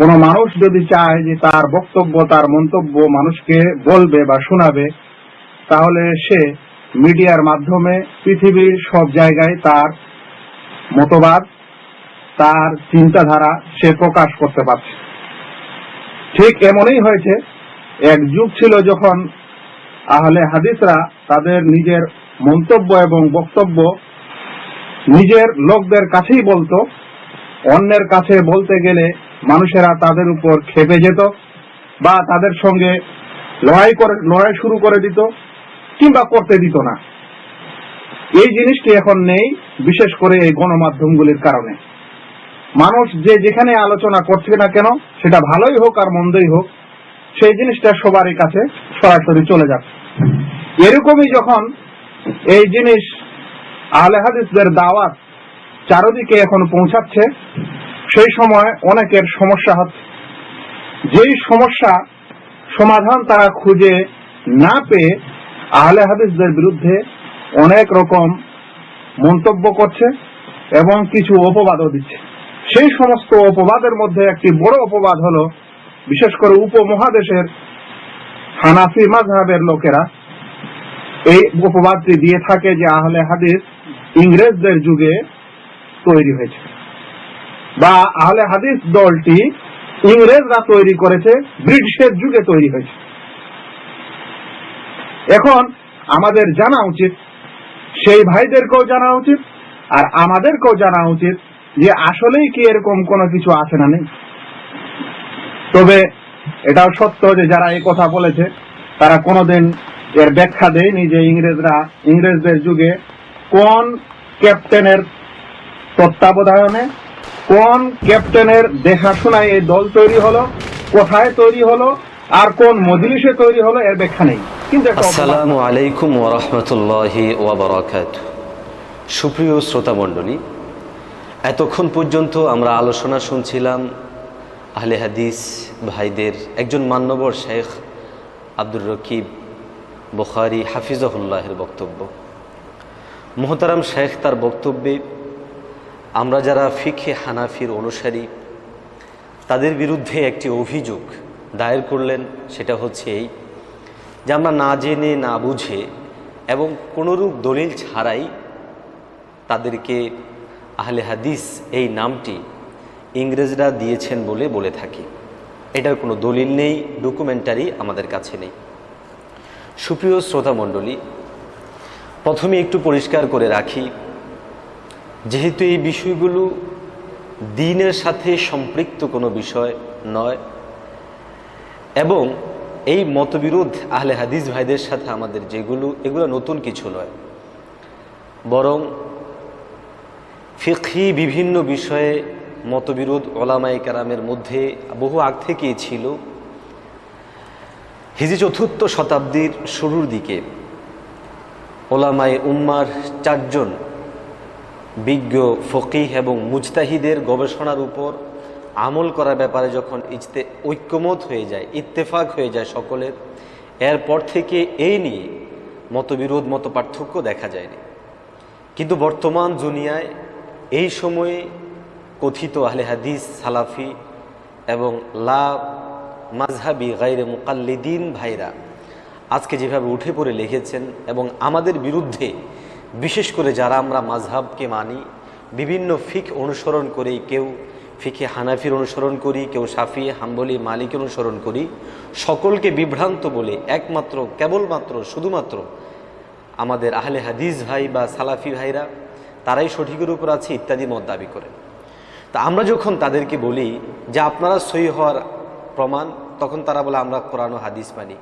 কোনো মানুষ যদি চায় যে তার বক্তব্য, তার মন্তব্য মানুষকে বলবে বা শোনাবে, তাহলে সে মিডিয়ার মাধ্যমে পৃথিবীর সব জায়গায় তার মতবাদ, তার চিন্তাধারা সে প্রকাশ করতে পারছে। ঠিক এমনই হয়েছে, এক যুগ ছিল যখন আহলে হাদিসরা তাদের নিজের মন্তব্য এবং বক্তব্য নিজের লোকদের কাছেই বলতো, অন্যের কাছে বলতে গেলে মানুষেরা তাদের উপর খেপে যেত বা তাদের সঙ্গে লড়াই করে, লড়াই শুরু করে দিত কিংবা করতে দিত না। এই জিনিসটি এখন নেই, বিশেষ করে এই গণমাধ্যমগুলির কারণে। মানুষ যে যেখানে আলোচনা করছে না কেন, সেটা ভালোই হোক আর মন্দই হোক, সেই জিনিসটা সবারই কাছে সরাসরি চলে যাচ্ছে। এরকমই যখন এই জিনিস আহলে হাদিসদের দাওয়াত চারদিকে এখন পৌঁছাচ্ছে সেই সময় অনেকের সমস্যা হচ্ছে যেই সমস্যা সমাধান তারা খুঁজে না পেয়ে আহলে হাদিসদের বিরুদ্ধে অনেক রকম মন্তব্য করছে এবং কিছু অপবাদও দিচ্ছে। সেই সমস্ত অপবাদের মধ্যে একটি বড় অপবাদ হলো, বিশেষ করে উপমহাদেশের হানাফি মাযহাবের লোকেরা। এই উপবাদটি দিয়ে থাকে যে আহলে হাদিস ইংরেজদের যুগে তৈরি হয়েছে। বা আহলে হাদিস দলটি ইংরেজরা তৈরি করেছে, ব্রিটিশের যুগে তৈরি হয়েছে। এখন আমাদের জানা উচিত, সেই ভাইদেরকেও জানা উচিত, আর আমাদেরকেও জানা উচিত যে আসলেই কি এরকম কোনো কিছু আছে না নেই। তবে এটাও সত্য যে যারা এই কথা বলেছে, তারা কোনোদিন এর ব্যাখ্যা দেয়নি যে ইংরেজরা, ইংরেজদের যুগে কোন ক্যাপ্টেনের তত্ত্বাবধানে কোন ক্যাপ্টেনের দেখাশোনায় এই দল তৈরি হলো, কোথায় তৈরি হলো, আর কোন মজলিসে তৈরি হলো, এর ব্যাখ্যা নেই কিন্তু। আসসালামু আলাইকুম ওরহমতুল্লাহি সুপ্রিয় এতক্ষণ পর্যন্ত আমরা আলোচনা শুনছিলাম আহলে হাদিস ভাইদের একজন মান্যবর শেখ আব্দুর রকিব বুখারি হাফিজাহুল্লাহের বক্তব্য মোহতারাম শেখ তার বক্তব্যে আমরা যারা ফিখে হানাফির অনুসারী, তাদের বিরুদ্ধে একটি অভিযোগ দায়ের করলেন, সেটা হচ্ছে এই যে আমরা না জেনে, না বুঝে এবং কোনোরূপ দলিল ছাড়াই তাদেরকে আহলে হাদিস এই নামটি ইংরেজরা দিয়েছেন বলে বলে থাকি। এটার কোনো দলিল নেই ডকুমেন্টারি আমাদের কাছে নেই। সুপ্রিয় শ্রোতা মণ্ডলী প্রথমে একটু পরিষ্কার করে রাখি যেহেতু এই বিষয়গুলো দিনের সাথে সম্পৃক্ত কোনো বিষয় নয়, এবং এই মতবিরোধ আহলে হাদিস ভাইদের সাথে আমাদের যেগুলো, এগুলো নতুন কিছু নয়, বরং ফিকহি বিভিন্ন বিষয়ে মতবিরোধ ওলামাই কারামের মধ্যে বহু আগ থেকেই ছিল। হিজি চতুর্থ শতাব্দীর শুরুর দিকে ওলামাই উম্মার চারজন বিজ্ঞ, ফকিহ এবং মুজতাহিদের গবেষণার উপর আমল করার ব্যাপারে যখন ইজতে, ঐক্যমত হয়ে যায়, ইত্তেফাক হয়ে যায় সকলের, এরপর থেকে এই নিয়ে মতবিরোধ মত পার্থক্য দেখা যায়নি। কিন্তু বর্তমান দুনিয়ায় এই সময়ে কথিত আহলে হাদিস, সালাফি এবং লাভ মাঝহাবি গাইরে মুকাল্লিদিন ভাইরা আজকে যেভাবে উঠে পড়ে লিখেছেন এবং আমাদের বিরুদ্ধে বিশেষ করে যারা আমরা মাঝহাবকে মানি, বিভিন্ন ফিক অনুসরণ করি কেউ ফিকে হানাফির অনুসরণ করি, কেউ সাফি হাম্বলি মালিক অনুসরণ করি, সকলকে বিভ্রান্ত বলে একমাত্র, কেবলমাত্র, শুধুমাত্র আমাদের আহলে হাদিস ভাই বা সালাফি ভাইরা, তারাই সঠিকের উপর আছে, ইত্যাদি মত দাবি করেন তা আমরা যখন তাদেরকে বলি যে আপনারা সই হওয়ার প্রমাণ, তখন তারা বলে, আমরা কোরআন ও হাদিস মানি।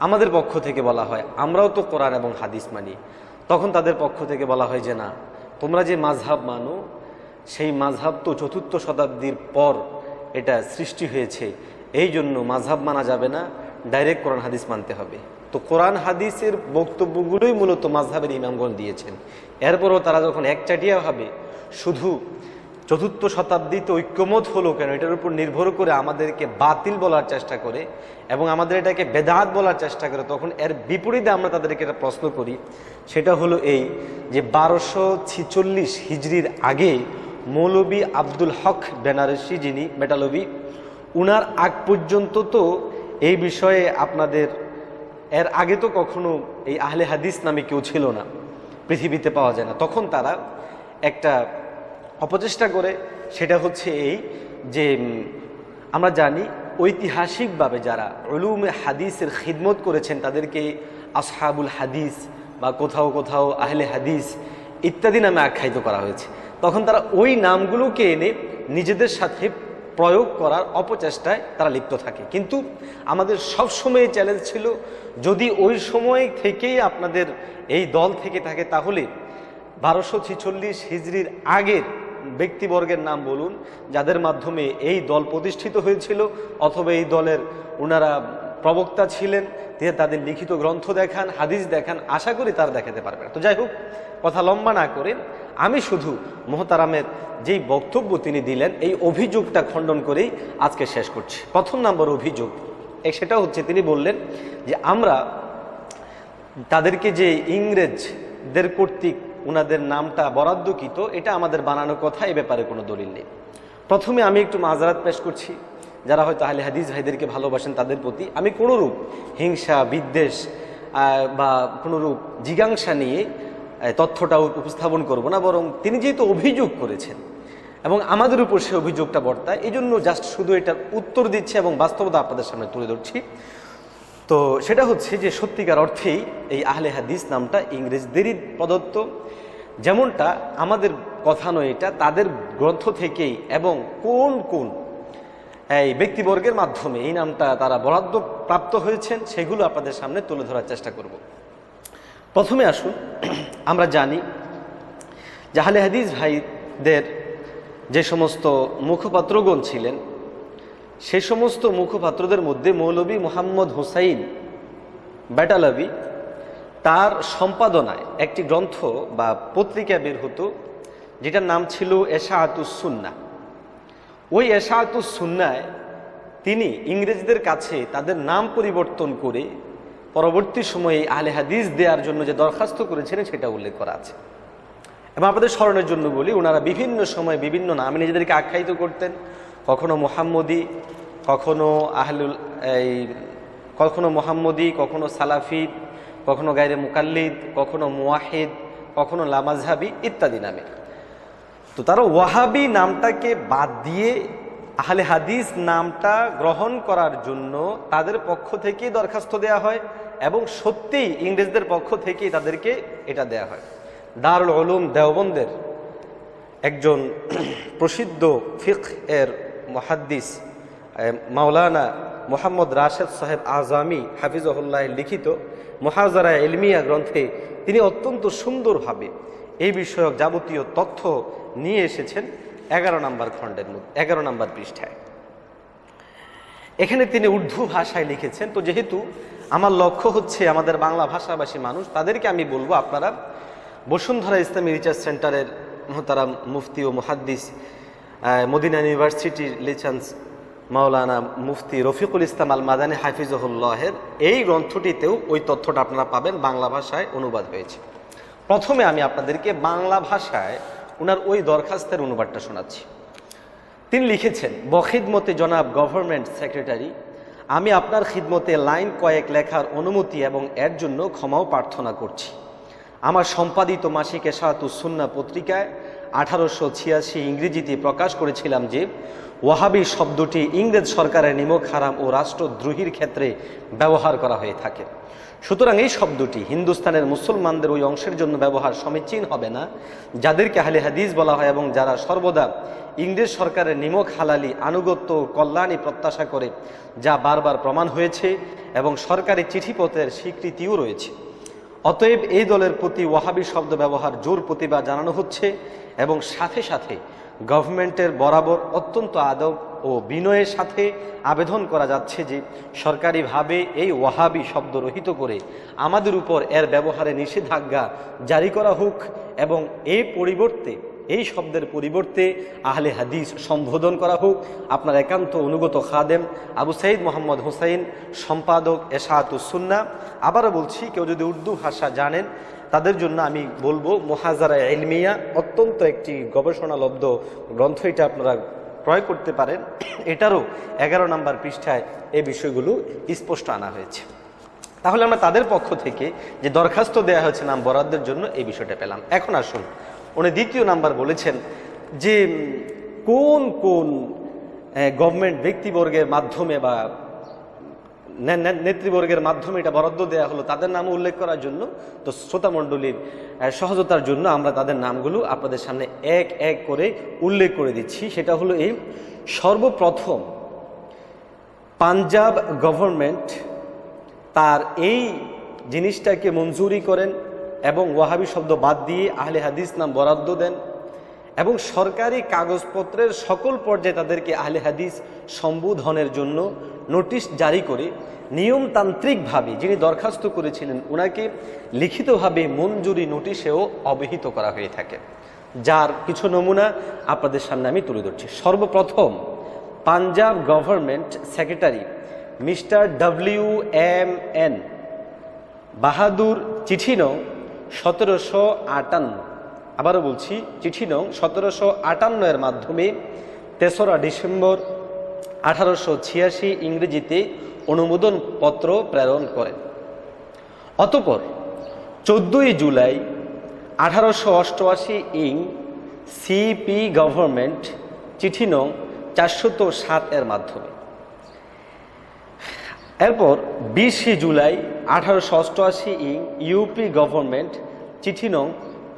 আমাদের পক্ষ থেকে বলা হয়, আমরাও তো কোরআন এবং হাদিস মানি। তখন তাদের পক্ষ থেকে বলা হয় যে না, তোমরা যে মাঝহাব মানো, সেই মাঝহাব তো চতুর্থ শতাব্দীর পর এটা সৃষ্টি হয়েছে। এই জন্য মাঝহাব মানা যাবে না, ডাইরেক্ট কোরআন হাদিস মানতে হবে। তো কোরআন হাদিসের বক্তব্যগুলোই মূলত মাঝহাবের ইমামগণ দিয়েছেন। এরপরও তারা যখন একচাটিয়া হবে, শুধু চতুর্থ শতাব্দীতে ঐক্যমত হলো কেন? এটার উপর নির্ভর করে আমাদেরকে বাতিল বলার চেষ্টা করে এবং আমাদের এটাকে বেদাত বলার চেষ্টা করে। তখন এর বিপরীতে আমরা তাদেরকে একটা প্রশ্ন করি। সেটা হলো এই যে বারোশো ছিচল্লিশ হিজড়ির আগে মৌলবী আব্দুল হক বেনারসি যিনি, মেটালবি, উনার আগ পর্যন্ত তো এই বিষয়ে আপনাদের, এর আগে তো কখনো এই আহলে হাদিস নামে কেউ ছিল না। পৃথিবীতে পাওয়া যায় না। তখন তারা একটা অপচেষ্টা করে, সেটা হচ্ছে এই যে আমরা জানি ঐতিহাসিকভাবে যারা উলুমে হাদিসের খিদমত করেছেন, তাদেরকে আসহাবুল হাদিস বা কোথাও কোথাও আহলে হাদিস ইত্যাদি নামে আখ্যায়িত করা হয়েছে। তখন তারা ওই নামগুলোকে এনে নিজেদের সাথে প্রয়োগ করার অপচেষ্টায় তারা লিপ্ত থাকে। কিন্তু আমাদের সব সময় চ্যালেঞ্জ ছিল, যদি ওই সময় থেকেই আপনাদের এই দল থেকে থাকে, তাহলে বারোশো ছিচল্লিশ হিজড়ির আগের ব্যক্তিবর্গের নাম বলুন, যাদের মাধ্যমে এই দল প্রতিষ্ঠিত হয়েছিল, অথবা এই দলের ওনারা প্রবক্তা ছিলেন, তিনি তাদের লিখিত গ্রন্থ দেখান, হাদিস দেখান, আশা করি তারা দেখাতে পারবেন তো যাই হোক, কথা লম্বা না করে, আমি শুধু মোহতারামের যেই বক্তব্য তিনি দিলেন, এই অভিযোগটা খণ্ডন করেই আজকে শেষ করছি। প্রথম নম্বর অভিযোগ সেটা হচ্ছে তিনি বললেন যে আমরা তাদেরকে যে ইংরেজদের কর্তৃক ওনাদের নামটা বরাদ্দকৃত, এটা আমাদের বানানো কথা, এ ব্যাপারে কোনো দলিল নেই। প্রথমে আমি একটু মাজারাত পেশ করছি। যারা হয়তো আহলে হাদিস ভাইদেরকে ভালোবাসেন তাদের প্রতি আমি কোনোরূপ হিংসা, বিদ্বেষ বা কোনোরূপ জিজ্ঞাসা নিয়ে তথ্যটা উপস্থাপন করব না, বরং তিনি যেহেতু অভিযোগ করেছেন এবং আমাদের উপর সে অভিযোগটা বর্তায় এই জন্য জাস্ট শুধু এটার উত্তর দিচ্ছে এবং বাস্তবতা আপনাদের সামনে তুলে ধরছি। তো সেটা হচ্ছে যে সত্যিকার অর্থেই এই আহলে হাদিস নামটা ইংরেজদেরই প্রদত্ত। যেমনটা আমাদের কথা নয় এটা, তাদের গ্রন্থ থেকেই এবং কোন কোন এই ব্যক্তিবর্গের মাধ্যমে এই নামটা তারা বরাদ্দ প্রাপ্ত হয়েছেন, সেগুলো আপনাদের সামনে তুলে ধরার চেষ্টা করব। প্রথমে আসুন, আমরা জানি যে আহলে হাদিস ভাইদের যে সমস্ত মুখপাত্রগণ ছিলেন সে সমস্ত মুখপাত্রদের মধ্যে মৌলবী মোহাম্মদ হুসাইন ব্যাটালবি, তার সম্পাদনায় একটি গ্রন্থ বা পত্রিকা বের হতো, যেটার নাম ছিল এশাহাতুসুন্না ওই এশাহাতুসুন্নায় তিনি ইংরেজদের কাছে তাদের নাম পরিবর্তন করে পরবর্তী সময়ে আলে হাদিস দেওয়ার জন্য যে দরখাস্ত করেছিলেন সেটা উল্লেখ করা আছে। এবং আপনাদের স্মরণের জন্য বলি, ওনারা বিভিন্ন সময় বিভিন্ন নামে নিজেদেরকে আখ্যায়িত করতেন কখনো মোহাম্মদী, কখনো আহলুল, এই, কখনো মোহাম্মদী, কখনো সালাফি কখনো গায়রে মুকাল্লিদ, কখনো মুয়াহিদ কখনো লামাজহাবি ইত্যাদি নামে। তো তারা ওয়াহাবি নামটাকে বাদ দিয়ে আহলে হাদিস নামটা গ্রহণ করার জন্য তাদের পক্ষ থেকেই দরখাস্ত দেয়া হয় এবং সত্যিই ইংরেজদের পক্ষ থেকেই তাদেরকে এটা দেয়া হয়। দারুল উলুম দেওবন্দের একজন প্রসিদ্ধ ফিক এর মহাদ্দিস মাওলানা মোহাম্মদ রাশেদ সাহেব আজামি হাফিজহুল্লাহ লিখিত মহাজারা এলমিয়া গ্রন্থে তিনি অত্যন্ত সুন্দরভাবে এই বিষয়ক যাবতীয় তথ্য নিয়ে এসেছেন এগারো নম্বর খণ্ডের মধ্যে, এগারো নম্বর পৃষ্ঠায়। এখানে তিনি উর্দু ভাষায় লিখেছেন, তো যেহেতু আমার লক্ষ্য হচ্ছে আমাদের বাংলা ভাষাভাষী মানুষ, তাদেরকে আমি বলব আপনারা বসুন্ধরা ইসলামী রিসার্চ সেন্টারের মোহতারাম মুফতি ও মুহাদ্দিস মদিনা ইউনিভার্সিটির লিচান্স মাওলানা মুফতি রফিকুল ইসলাম আল মাদানী হাফিজহুল্লাহের এই গ্রন্থটিতেও ওই তথ্যটা আপনারা পাবেন, বাংলা ভাষায় অনুবাদ হয়েছে। প্রথমে আমি আপনাদেরকে বাংলা ভাষায় ওনার ওই দরখাস্তের অনুবাদটা শোনাচ্ছি। তিনি লিখেছেন বখিদমতে জনাব গভর্নমেন্ট সেক্রেটারি, আমি আপনার খিদমতে লাইন কয়েক লেখার অনুমতি এবং এর জন্য ক্ষমাও প্রার্থনা করছি। আমার সম্পাদিত মাসিক এশাহাতুসুন্না পত্রিকায় আঠারোশো ছিয়াশি ইংরেজিতে প্রকাশ করেছিলাম যে, ওয়াহাবি শব্দটি ইংরেজ সরকারের নিমক হারাম ও রাষ্ট্রদ্রোহীর ক্ষেত্রে ব্যবহার করা হয়ে থাকে। সুতরাং এই শব্দটি হিন্দুস্তানের মুসলমানদের ওই অংশের জন্য ব্যবহার সমীচীন হবে না। যাদেরকে আহলে হাদিস বলা হয় এবং যারা সর্বদা ইংরেজ সরকারের নিমক হালালি, আনুগত্য কল্যাণী প্রত্যাশা করে, যা বারবার প্রমাণ হয়েছে এবং সরকারি চিঠিপত্রের স্বীকৃতিও রয়েছে। অতএব এই দলের প্রতি ওয়াহাবি শব্দ ব্যবহার, জোর প্রতিবাদ জানানো হচ্ছে এবং সাথে সাথে গভর্নমেন্টের বরাবর অত্যন্ত আদব ও বিনয়ের সাথে আবেদন করা যাচ্ছে যে সরকারিভাবে এই ওয়াহাবি শব্দ রহিত করে আমাদের উপর এর ব্যবহারে নিষেধাজ্ঞা জারি করা হোক এবং এই পরিবর্তে এই শব্দের পরিবর্তে আহলে হাদিস সম্বোধন করা হোক। আপনার একান্ত অনুগত খাদেম আবু সাইদ মোহাম্মদ হুসাইন, সম্পাদক এশাহাতুসুন্না আবারও বলছি, কেউ যদি উর্দু ভাষা জানেন, তাদের জন্য আমি বলব মোহাজারা এলমিয়া অত্যন্ত একটি গবেষণালব্ধ গ্রন্থ, এটা আপনারা ক্রয় করতে পারেন। এটারও এগারো নম্বর পৃষ্ঠায় এই বিষয়গুলো স্পষ্ট আনা হয়েছে। তাহলে আমরা তাদের পক্ষ থেকে যে দরখাস্ত দেওয়া হয়েছে নাম বরাদ্দের জন্য, এই বিষয়টা পেলাম। এখন আসুন দ্বিতীয় নাম্বার বলেছেন যে কোন কোন গভর্নমেন্ট ব্যক্তিবর্গের মাধ্যমে বা নেতৃবর্গের মাধ্যমে এটা বরাদ্দ দেওয়া হলো, তাদের নাম উল্লেখ করার জন্য। তো শ্রোতামণ্ডলীর সহজতার জন্য আমরা তাদের নামগুলো আপনাদের সামনে এক এক করে উল্লেখ করে দিচ্ছি। সেটা হলো এই, সর্বপ্রথম পাঞ্জাব গভর্নমেন্ট তার এই জিনিসটাকে মঞ্জুরি করেন। এবং ওয়াহাবি শব্দ বাদ দিয়ে আহলে হাদিস নাম বরাদ্দ দেন। এবং সরকারি কাগজপত্রের সকল পর্যায়ে তাদেরকে আহলে হাদিস সম্বোধনের জন্য নোটিশ জারি করে নিয়মতান্ত্রিকভাবে যিনি দরখাস্ত করেছিলেন ওনাকে লিখিতভাবে মঞ্জুরি নোটিশেও অবহিত করা হয়ে থাকে। যার কিছু নমুনা আপনাদের সামনে আমি তুলে ধরছি। সর্বপ্রথম, Punjab government secretary mister W M N Bahadur চিঠি নং সতেরোশো আটান্ন। আবারও বলছি, চিঠি নং সতেরোশো আটান্ন এর মাধ্যমে তেসরা ডিসেম্বর আঠারোশো ছিয়াশি ইংরেজিতে অনুমোদন পত্র প্রেরণ করেন অতপর চোদ্দোই জুলাই আঠারোশো অষ্টআশি ইং সিপি গভর্নমেন্ট চিঠি নং চারশত সাত এর মাধ্যমে। এরপর বিশে জুলাই আঠারোশো অষ্টআশি ইং ইউপি গভর্নমেন্ট চিঠি নং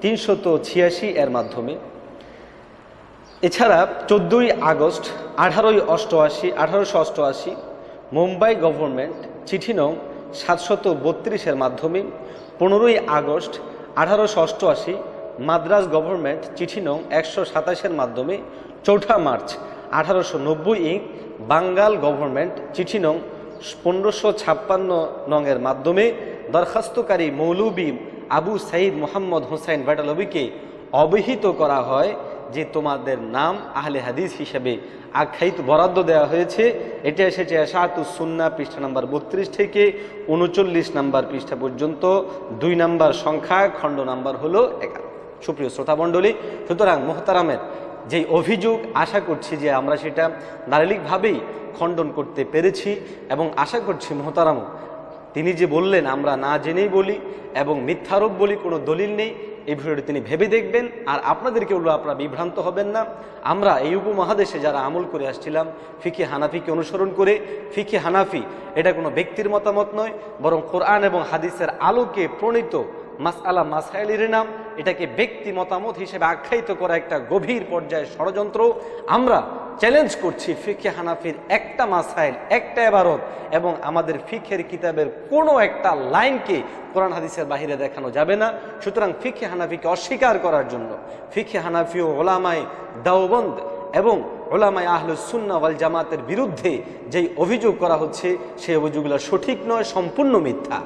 তিনশত ছিয়াশি এর মাধ্যমে। এছাড়া চোদ্দোই আগস্ট আঠারোই অষ্টআশি, আঠারোশো অষ্টআশি মুম্বাই গভর্নমেন্ট চিঠি নং সাতশত বত্রিশের মাধ্যমে পনেরোই আগস্ট আঠারোশো অষ্টআশি মাদ্রাজ গভর্নমেন্ট চিঠি নং একশো সাতাশের মাধ্যমে চৌঠা মার্চ আঠারোশো নব্বই ইং বাঙ্গাল গভর্নমেন্ট চিঠি নং পনেরোশো ছাপ্পান্ন নংয়ের মাধ্যমে দরখাস্তকারী মৌলবী আবু সাইদ মোহাম্মদ হোসাইন ব্যাটালবিকে অবহিত করা হয় যে তোমাদের নাম আহলে হাদিস হিসেবে আখ্যায়িত বরাদ্দ দেওয়া হয়েছে। এটা এসেছে সুন্না পৃষ্ঠা নাম্বার বত্রিশ থেকে উনচল্লিশ নাম্বার পৃষ্ঠা পর্যন্ত। দুই নাম্বার সংখ্যা, খণ্ড নাম্বার হলো এগারো। সুপ্রিয় শ্রোতামণ্ডলী, সুতরাং মোহতারামের যেই অভিযোগ, আশা করছি যে আমরা সেটা নারীলিকভাবেই খণ্ডন করতে পেরেছি এবং আশা করছি মোহতারাম তিনি যে বললেন, আমরা না জেনেই বলি এবং মিথ্যারোপ বলি, কোনো দলিল নেই, এই বিষয়টি তিনি ভেবে দেখবেন। আর আপনাদেরকে বলব, আপনারা বিভ্রান্ত হবেন না। আমরা এই উপমহাদেশে যারা আমল করে আসছিলাম ফিকে হানাফিকে অনুসরণ করে ফিকে হানাফি, এটা কোনো ব্যক্তির মতামত নয়, বরং কোরআন এবং হাদিসের আলোকে প্রণীত মাসআলা মাসাইলের নাম, এটাকে ব্যক্তি মতামত হিসেবে আখ্যায়িত করা একটা গভীর পর্যায়ে ষড়যন্ত্র। আমরা চ্যালেঞ্জ করছি ফিখে হানাফির একটা মাসাইল একটা এবারত, এবং আমাদের ফিখের কিতাবের কোনো একটা লাইনকে কোরআন হাদিসের বাহিরে দেখানো যাবে না। সুতরাং ফিখে হানাফিকে অস্বীকার করার জন্য ফিখে হানাফি ও ওলামায় দাওবন্দ এবং ওলামায় আহলুসুন্না ওয়াল জামাতের বিরুদ্ধে যেই অভিযোগ করা হচ্ছে, সেই অভিযোগগুলো সঠিক নয়, সম্পূর্ণ মিথ্যা।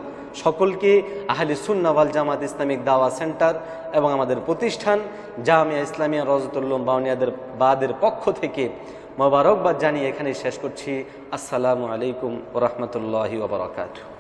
সকলকে আহলে সুন্নাওয়াল জামাত ইসলামিক দাওয়া সেন্টার এবং আমাদের প্রতিষ্ঠান জামিয়া ইসলামিয়া রজতুল্লম বাউনিয়াদের বাদের পক্ষ থেকে মোবারকবাদ জানিয়ে এখানে শেষ করছি। আসসালামু আলাইকুম ওরহমতুল্লাহি ওবরাকাতু